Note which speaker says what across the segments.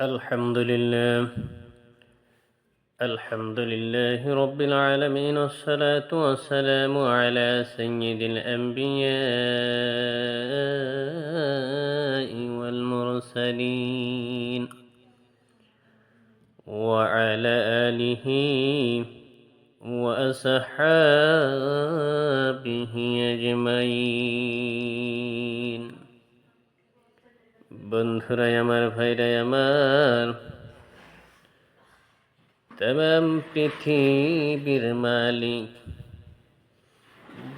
Speaker 1: الحمد لله. الحمد لله رب العالمين والصلاة والسلام على سيد الأنبياء والمرسلين وعلى آله وأصحابه أجمعين. বন্ধুরাই আমার, ভাইরাই আমার। তাম পৃথিবীর মালিক,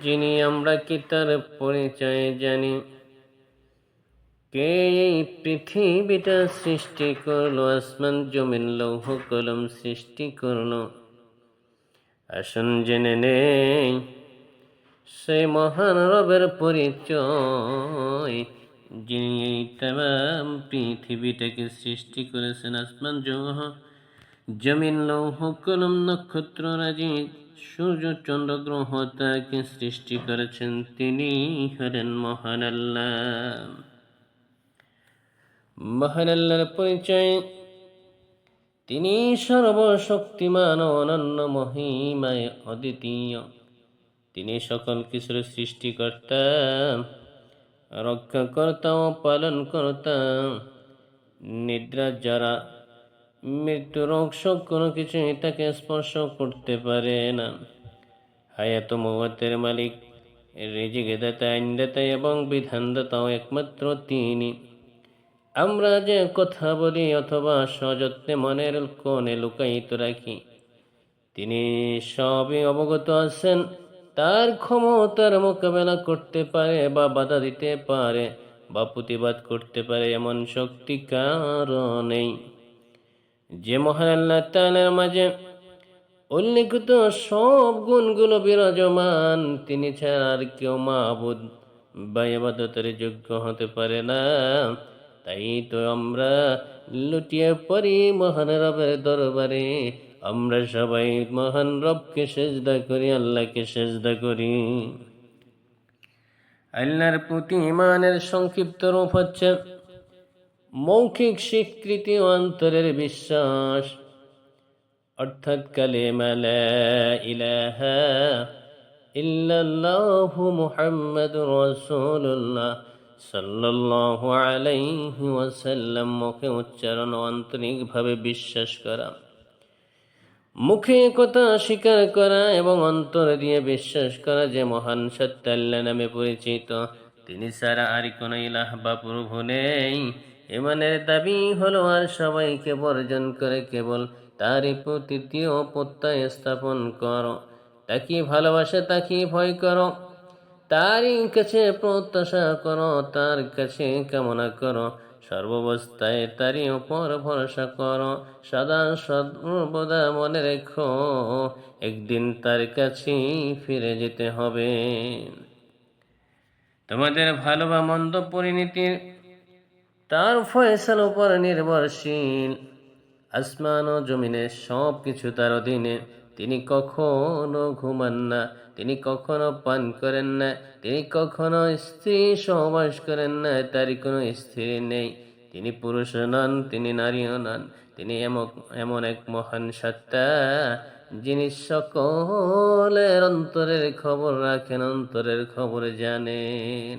Speaker 1: যিনি আমরা কি তার পরিচয় জানি? কে এই পৃথিবীটা সৃষ্টি করল? আসমান, জমিন, লৌহ, কলম সৃষ্টি করল? আসুন জেনে নেই, সেই মহান রবের পরিচয় যিনি এই তাম পৃথিবীটাকে সৃষ্টি করেছেন আসমান জমহ জমিন, লৌহ, কলম, নক্ষত্র, রাজি, সূর্য, চন্দ্র, গ্রহ তাকে সৃষ্টি করেছেন। তিনি হলেন মহান আল্লাহ। মহান আল্লাহর পরিচয় তিনি সর্বশক্তিমান, অনন্য, মহিমায় অদ্বিতীয়। তিনি সকল কিছুর সৃষ্টিকর্তা। রক্ষাকর্তা ও পালন কর্তা নিদ্রা যারা মৃত্যু রোগ শোক কোনো কিছুই তাকে স্পর্শ করতে পারে না। হায়াত মৌতের মালিক, রেজিকে দাতা আইনদাতা এবং বিধানদাতাও একমাত্র তিনি। আমরা যে কথা বলি অথবা সযত্নে মনের কোণে লুকায়িত রাখি, তিনি সবই অবগত আছেন। তার ক্ষমতার মোকাবেলা করতে পারে বা বাধা দিতে পারে বা প্রতিবাদ করতে পারে এমন শক্তি কারও নেই। যে মহান তাআলার মাঝে উল্লিখিত সব গুণগুলো বিরাজমান, তিনি ছাড়া আর কেউ মাহবুদ বা ইবাদতের যোগ্য হতে পারে না। তাই তো আমরা লুটিয়ে পড়ি মহান রবের দরবারে আমরা সবাই মহান রবকে সেজদা করি, আল্লাহকে সেজদা করি। আল্লাহর প্রতি ইমানের সংক্ষিপ্ত রূপ হচ্ছে মৌখিক স্বীকৃতি ও অন্তরের বিশ্বাস। অর্থাৎ কালেমা লা ইলাহা ইল্লাল্লাহু মুহাম্মাদুর রাসূলুল্লাহ সাল্লাল্লাহু আলাইহি ওয়াসাল্লাম মুখে উচ্চারণ আন্তরিকভাবে বিশ্বাস করা। মুখে কথা স্বীকার করা এবং অন্তর দিয়ে বিশ্বাস করা যে মহান সত্য আল্লাহ নামে পরিচিত, তিনি ছাড়া আর কোনো ইলাহ বা প্রভু নেই। ইমানের দাবি হলো আর সবাইকে বর্জন করে কেবল তারই প্রতি প্রত্যয় স্থাপন করো। তাকে ভালোবাসে তাকে ভয় করো? তারই কাছে প্রত্যাশা করো, তার কাছে কামনা করো। সর্বাবস্থায় তারই উপর ভরসা করো, সদা সর্বদা মনে রেখো, একদিন তার কাছেই ফিরে যেতে হবে। তোমাদের ভালো বা মন্দ পরিণতির তার ফয়সাল উপর নির্ভরশীল। আসমান ও জমিনে সব কিছু তার অধীনে। তিনি কখনো ঘুমান না তিনি কখনো পান করেন না তিনি কখনো স্ত্রী সহবাস করেন না তারই কোনো স্ত্রী নেই। তিনি পুরুষ নন, তিনি নারীও নন, তিনি এমন এক মহান সত্তা, যিনি সকলের অন্তরের খবর রাখেন, অন্তরের খবর জানেন।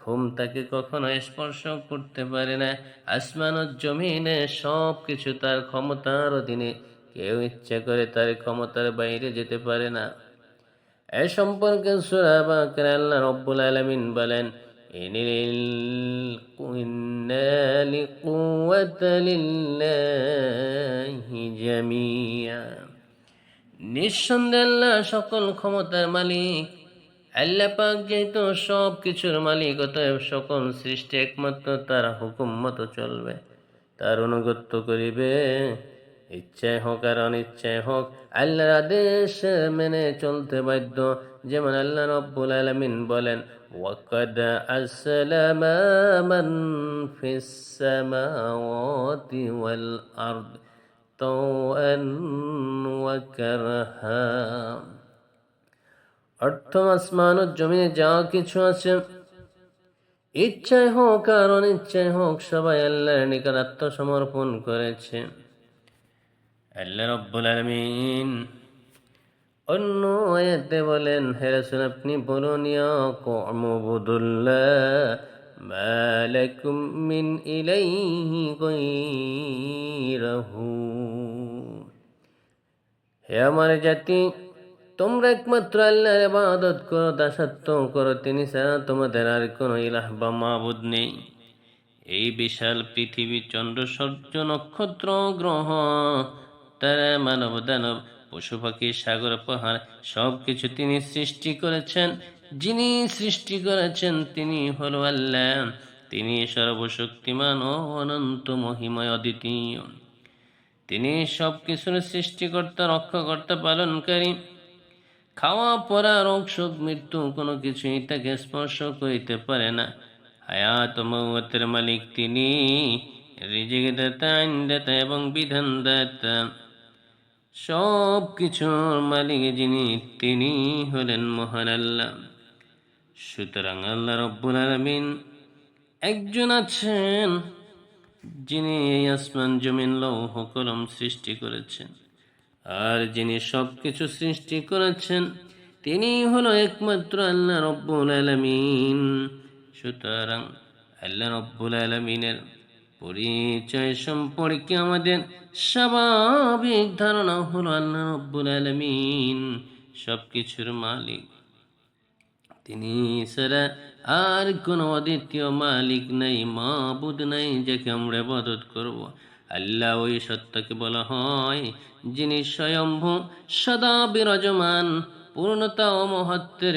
Speaker 1: ঘুম তাকে কখনো স্পর্শ করতে পারে না। আসমান জমিনে সব কিছু তার ক্ষমতার অধীনে। কেউ ইচ্ছা করে তার ক্ষমতার বাইরে যেতে পারে না। এ সম্পর্কে রব্বুল আলামিন বলেন আল্লাহ সকল ক্ষমতার মালিক, আল্লাহ পাক যেহেতু সব কিছুর মালিক, অতএব সকল সৃষ্টি একমাত্র তার হুকুম মতো চলবে, তার অনুগত্য করিবে। ইচ্ছায় হোক আর অনিচ্ছায় হোক আল্লাহর আদেশ মেনে চলতে বাধ্য যেমন আল্লাহ রব্বুল আলমিন বলেন وقد أسلم من في السماوات والأرض طوعا وكرها অর্থ আসমান ও জমিনে যা কিছু আছে ইচ্ছায় হোক আর অনিচ্ছায় হোক সবাই আল্লাহর নিকট আত্মসমর্পণ করেছে আল্লাহ রব্বুল আলমিন অন্য আয়াতে বলেন হেরাসুন আপনি বলুন ইয়া কমবুদুল্লাহ মালাকুম মিন ইলাইহি হে আমার জাতি, তোমরা একমাত্র আল্লাহর ইবাদত করো, দাসত্ব করো, তিনি ছাড়া তোমাদের আর কোনো ইলাহ বা মাবুদ নেই। এই বিশাল পৃথিবী চন্দ্র সূর্য নক্ষত্র গ্রহ মানব দানব, পশু পাখি, সাগর পাহাড় সব কিছু তিনি সৃষ্টি করেছেন। যিনি সৃষ্টি করেছেন তিনি হল আল্লাহ। তিনি সর্বশক্তিমান ও অনন্ত মহিময় অদ্বিতীয়। তিনি সব কিছুর সৃষ্টিকর্তা, রক্ষাকর্তা, পালনকারী। খাওয়া পরা রোগ শোক মৃত্যু, কোনো কিছুই তাকে স্পর্শ করিতে পারে না। হায়াত মৌতের মালিক তিনি। রিজিক দাতা আইন দাতা এবং বিধান দাতা সব কিছুর মালিক যিনি, তিনি হলেন মহান আল্লাহ। সুতরাং আল্লাহ রব্বুল আলমিন একজন আছেন যিনি এই আসমান, জমিন, লৌহ, কলম সৃষ্টি করেছেন। আর যিনি সব কিছু সৃষ্টি করেছেন, তিনি হলো একমাত্র আল্লাহ রব্বুল আলমিন। সুতরাং আল্লাহ রব্বুল আলমিনের পরিচয় সম্পর্কে আমাদের স্বাভাবিক ধারণা হলো আল্লাহ রব্বুল আলমিন সব কিছুর মালিক। তিনি ছাড়া আর কোনো অদ্বিতীয় মালিক নাই, মাবুদ নাই যাকে আমরা ইবাদত করব। আল্লাহ ওই সত্যকে বলা হয় যিনি স্বয়ম্ভু, সদা বিরাজমান, পূর্ণতা ও মহত্বের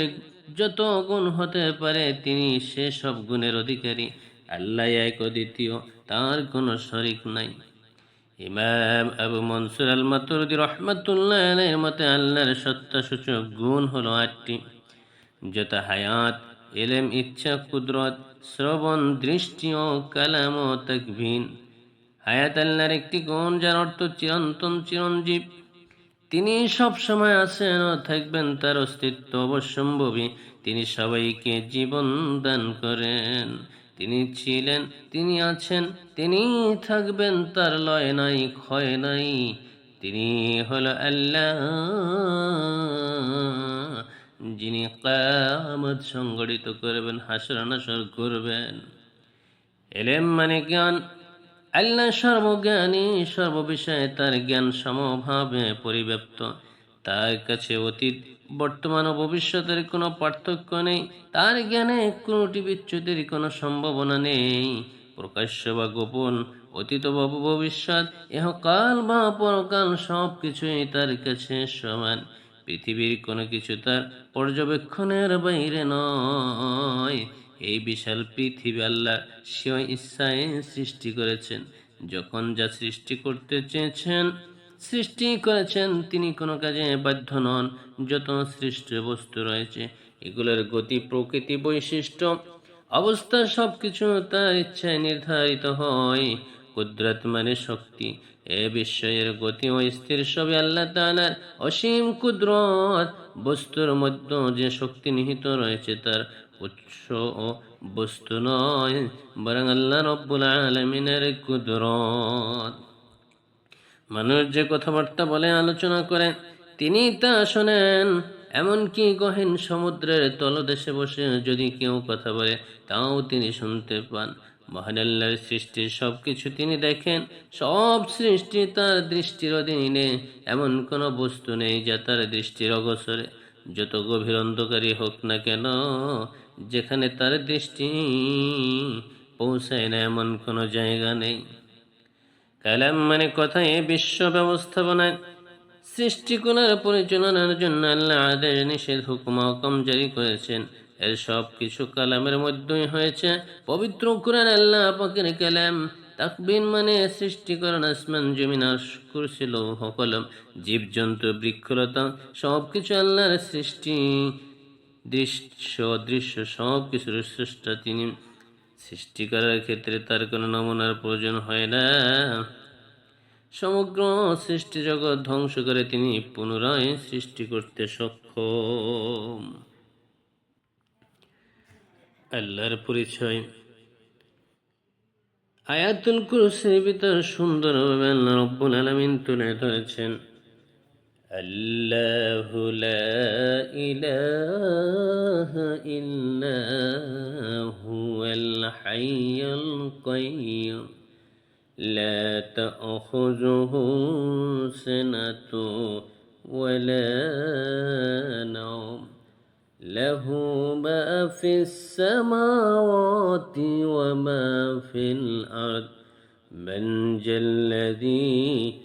Speaker 1: যত গুণ হতে পারে তিনি সে সব গুণের অধিকারী। আল্লাহ এক অদ্বিতীয়, তার কোনো শরিক নাই। ইমাম আবু মনসুর আল মাতুরদি রহমতুল্লাহ আলাইহির মতে আল্লাহর সত্তাসূচক গুণ হলো আটটি। যথা হায়াত এলেম ইচ্ছা, কুদরত, শ্রবণ, দৃষ্টি ও কালাম ও তকভিন হায়াত আল্লাহর একটি গুণ যার অর্থ চিরন্তন চিরঞ্জীব। তিনি সব সময় আছেন ও থাকবেন তার অস্তিত্ব অবশ্যম্ভবী। তিনি সবাইকে জীবন দান করেন। তিনি ছিলেন, তিনি আছেন, তিনি থাকবেন, তার লয় নাই, ক্ষয় নাই। তিনি হল আল্লাহ, যিনি কামত সংগঠিত করবেন, হাসর নাসর করবেন। এলেম মানে জ্ঞান। আল্লাহ সর্বজ্ঞানী, সর্ববিষয়ে তার জ্ঞান সমভাবে পরিব্যাপ্ত। তার কাছে অতীত বর্তমান ও ভবিষ্যতের কোনো পার্থক্য নেই। তার জ্ঞানে কোনোটি বিচ্যুতির কোনো সম্ভাবনা নেই। প্রকাশ্য বা গোপন, অতীত বা ভবিষ্যৎ ইহকাল বা পরকাল সব কিছুই তার কাছে সমান। পৃথিবীর কোনো কিছু তার পর্যবেক্ষণের বাইরে নয়। এই বিশাল পৃথিবী আল্লাহ স্বয়ং ইচ্ছায় সৃষ্টি করেছেন। যখন যা সৃষ্টি করতে চেয়েছেন সৃষ্টি করেছেন, তিনি কোনো কাজে বাধ্য নন। যত সৃষ্ট বস্তু রয়েছে, এগুলোর গতি প্রকৃতি বৈশিষ্ট্য। অবস্থা সব কিছু তার ইচ্ছায় নির্ধারিত হয়। কুদরত মানে শক্তি। এ বিস্ময়ের গতি ও স্থির সবই আল্লাহ তাআলার অসীম কুদরত। বস্তুর মধ্যে যে শক্তি নিহিত রয়েছে, তার উৎস ও বস্তু নয়, বরং আল্লাহ রব্বুল আলমিনের কুদরত। মানুষ যে কথাবার্তা বলে, আলোচনা করে তিনি তা শোনেন। এমনকি গহীন সমুদ্রের তলদেশে বসে যদি কেউ কথা বলে, তাও তিনি শুনতে পান। মহান আল্লাহর সৃষ্টির সব কিছু তিনি দেখেন। সব সৃষ্টি তার দৃষ্টির অধীনে। এমন কোনো বস্তু নেই যা তার দৃষ্টির অগসরে যত গভীর অন্ধকারই হোক না কেন, যেখানে তার দৃষ্টি পৌঁছায় না, এমন কোনো জায়গা নেই। কালাম মানে কথা এ বিশ্ব ব্যবস্থাপনায় সৃষ্টিকলার পরিচালনার জন্য আল্লাহ আদেশ নিষেধ হুকুম হুকুম জারি করেছেন। এর সব কিছু কালামের মধ্যেই হয়েছে। পবিত্র কোরআন আল্লাহ পাকের কালাম তাকবিন মানে সৃষ্টিকরণ আসমান, জমিন লৌহ, কলম, জীবজন্তু, বৃক্ষলতা সব কিছু আল্লাহর সৃষ্টি দৃশ্য দৃশ্য সব কিছুর স্রষ্টা তিনি সৃষ্টি করার ক্ষেত্রে তার কোনো নমুনার প্রয়োজন হয় না। সমগ্র সৃষ্টি জগৎ ধ্বংস করে তিনি পুনরায় সৃষ্টি করতে সক্ষম। আল্লাহর পরিচয়। আয়াতুল কুরসির ভিতর সুন্দরভাবে আল্লাহ রব্বুল আলামিন তুলে ধরেছেন। الله لا إله إلا هو الحي القيوم لا تأخذه سنة ولا نوم له ما في السماوات وما في الأرض من جل الذي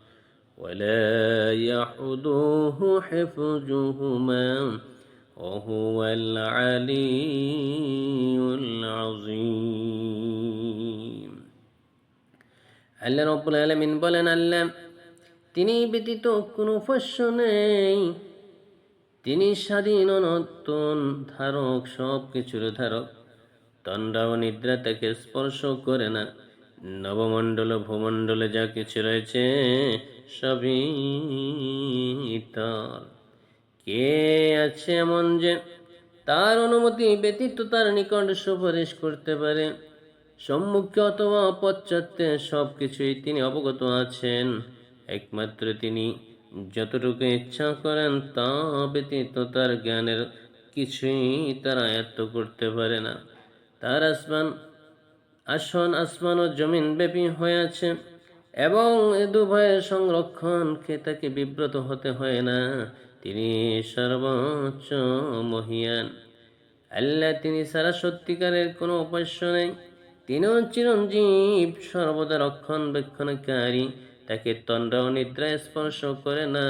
Speaker 1: ولا يحضوه حفظهما وهو العلي العظيم আল্লাহ রব্বুল আলমিন বলেন আল্লাহ তিনি ব্যতীত কোনো উপাস্য নেই তিনি স্বাধীন নতুন ধারক সব কিছুর ধারক তন্ডা ও নিদ্রা তাকে স্পর্শ করে না নবমণ্ডল, ভূমণ্ডলে যা কিছু রয়েছে, সবই তার। কে আছে এমন যে তার অনুমতি ব্যতীত তার নিকট সুপারিশ করতে পারে? সম্মুখে অথবা পশ্চাতে সব কিছুই তিনি অবগত আছেন। একমাত্র তিনি যতটুকু ইচ্ছা করেন তা ব্যতীত তার জ্ঞানের কিছুই তার আয়ত্ত করতে পারে না। তার আসমান আসন আসমান ও জমিন ব্যাপী হয়ে আছে এবং এ দুভয়ের সংরক্ষণকে তাকে বিব্রত হতে হয় না। তিনি সর্বোচ্চ মহিয়ান। আল্লাহ তিনি সারা সত্যিকারের কোনো উপাস্য নেই। তিনিও চিরঞ্জীব, সর্বদা রক্ষণবেক্ষণকারী। তাকে তন্দ্রা ও নিদ্রায় স্পর্শ করে না।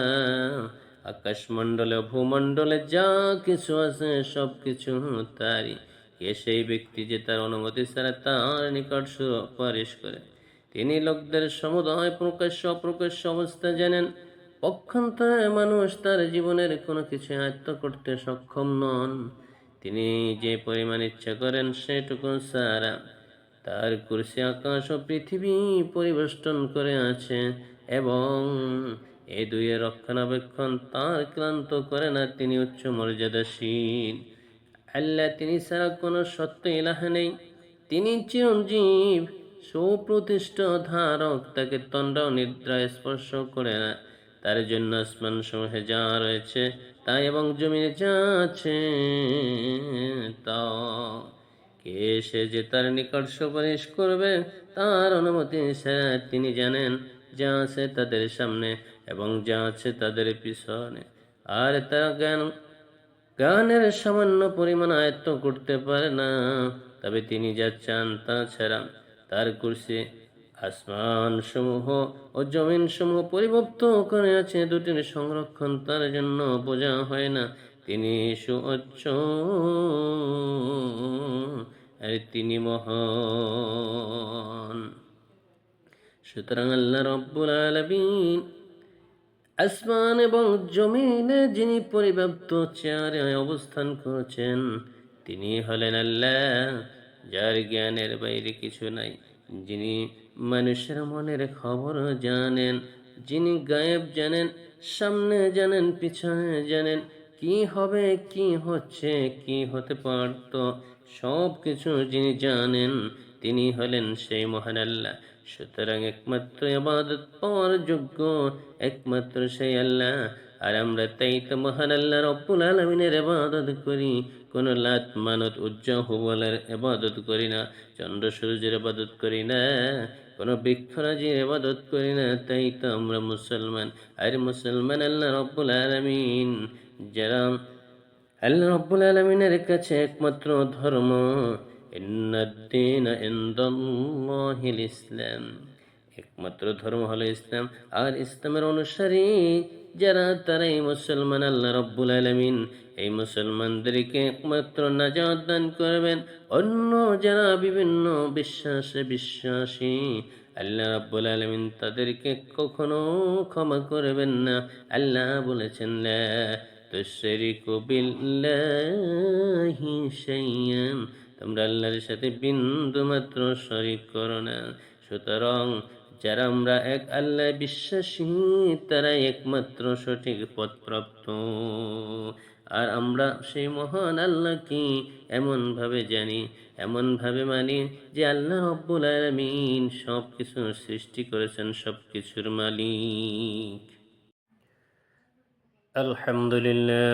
Speaker 1: আকাশমণ্ডলে, ভূমণ্ডলে যা কিছু আছে সব কিছু তারই। কে সেই ব্যক্তি যে তার অনুমতি ছাড়া তার নিকট সুপারিশ করে। তিনি লোকদের সমুদয় প্রকাশ্য অপ্রকাশ্য অবস্থা জানেন। পক্ষান্তরে মানুষ তার জীবনের কোনো কিছু আয়ত্ত করতে সক্ষম নন। তিনি যে পরিমাণ ইচ্ছা করেন সেটুকু সারা তার কুরসি আকাশ ও পৃথিবী পরিবেষ্টন করে আছে এবং এ দুইয়ের রক্ষণাবেক্ষণ তার ক্লান্ত করে না তিনি উচ্চ মর্যাদাশীল। আল্লাহ তিনি ছাড়া কোনো সত্য ইলাহা নেই। তিনি চিরঞ্জীব, সুপ্রতিষ্ঠ ধারক, তাকে তন্ড নিদ্রায় স্পর্শ করে না। তার জন্য আসমান সমূহে যা রয়েছে, তা এবং জমিনে যা আছে, তা। কে সে যে তার নিকট সুপারিশ করবে, তার অনুমতি ছাড়া তিনি জানেন, যা আছে তাদের সামনে এবং যা আছে তাদের পিছনে। আর তারা জ্ঞান জ্ঞানের সামান্য পরিমাণ আয়ত্ত করতে পারে না। তবে তিনি যা চান তা ছাড়া তার কুর্সি আসমান সমূহ ও জমিন সমূহ পরিবর্ত করে আছে। দুটির সংরক্ষণ তার জন্য বোঝা হয় না। তিনি আর তিনি মহান। সুতরাং আল্লাহ রব্বুল আলমিন আসমান এবং জমিনে যিনি পরিব্যাপ্ত চেয়ারে অবস্থান করেছেন, তিনি হলেন আল্লাহ, যার জ্ঞানের বাইরে কিছু নাই। যিনি মানুষের মনের খবর জানেন, যিনি গায়েব জানেন, সামনে জানেন, পিছনে জানেন, কি হবে, কি হচ্ছে, কি হতে পারত সব কিছু যিনি জানেন, তিনি হলেন সেই মহান আল্লাহ। সুতরাং একমাত্র আবাদত পাওয়ার যোগ্য, একমাত্র সেই আল্লাহ। আর আমরা তাই তো মহান আল্লাহ রব্বুল আলমিনের আবাদত করি। কোন লাত মানত উজ্জ্ব হুবলের আবাদত করি না, চন্দ্র সূর্যের আবাদত করি না, কোনো বৃক্ষরাজির আবাদত করি না। তাই তো আমরা মুসলমান, আর মুসলমান আল্লাহ রব্বুল আলমিন। যারা আল্লাহ রব্বুল আলমিনের কাছে একমাত্র ধর্ম ইন্নাদ্দিন ইনদাল্লাহিল ইসলাম একমাত্র ধর্ম হলো ইসলাম আর ইসলামের অনুসারী যারা তারাই মুসলমান আল্লাহ রব্বুল আলমিন এই মুসলমানদেরকে একমাত্র নাজাত দান করবেন অন্য যারা বিভিন্ন বিশ্বাসে বিশ্বাসী আল্লাহ রাব্বুল আলমিন তাদেরকে কখনো ক্ষমা করবেন না আল্লাহ বলেছেন লা তুশরিকু বিল্লাহি শাইয়ান তোমরা আল্লাহর সাথে বিন্দু মাত্র শরিক করো না। সুতরাং যারা আমরা এক আল্লাহ বিশ্বাসী তারা একমাত্র সঠিক পথপ্রাপ্ত। আর আমরা সেই মহান আল্লাহকে এমনভাবে জানি, এমনভাবে মানি যে আল্লাহ রব্বুল আলমিন সব কিছু সৃষ্টি করেছেন সব কিছুর মালিক। আলহামদুলিল্লাহ।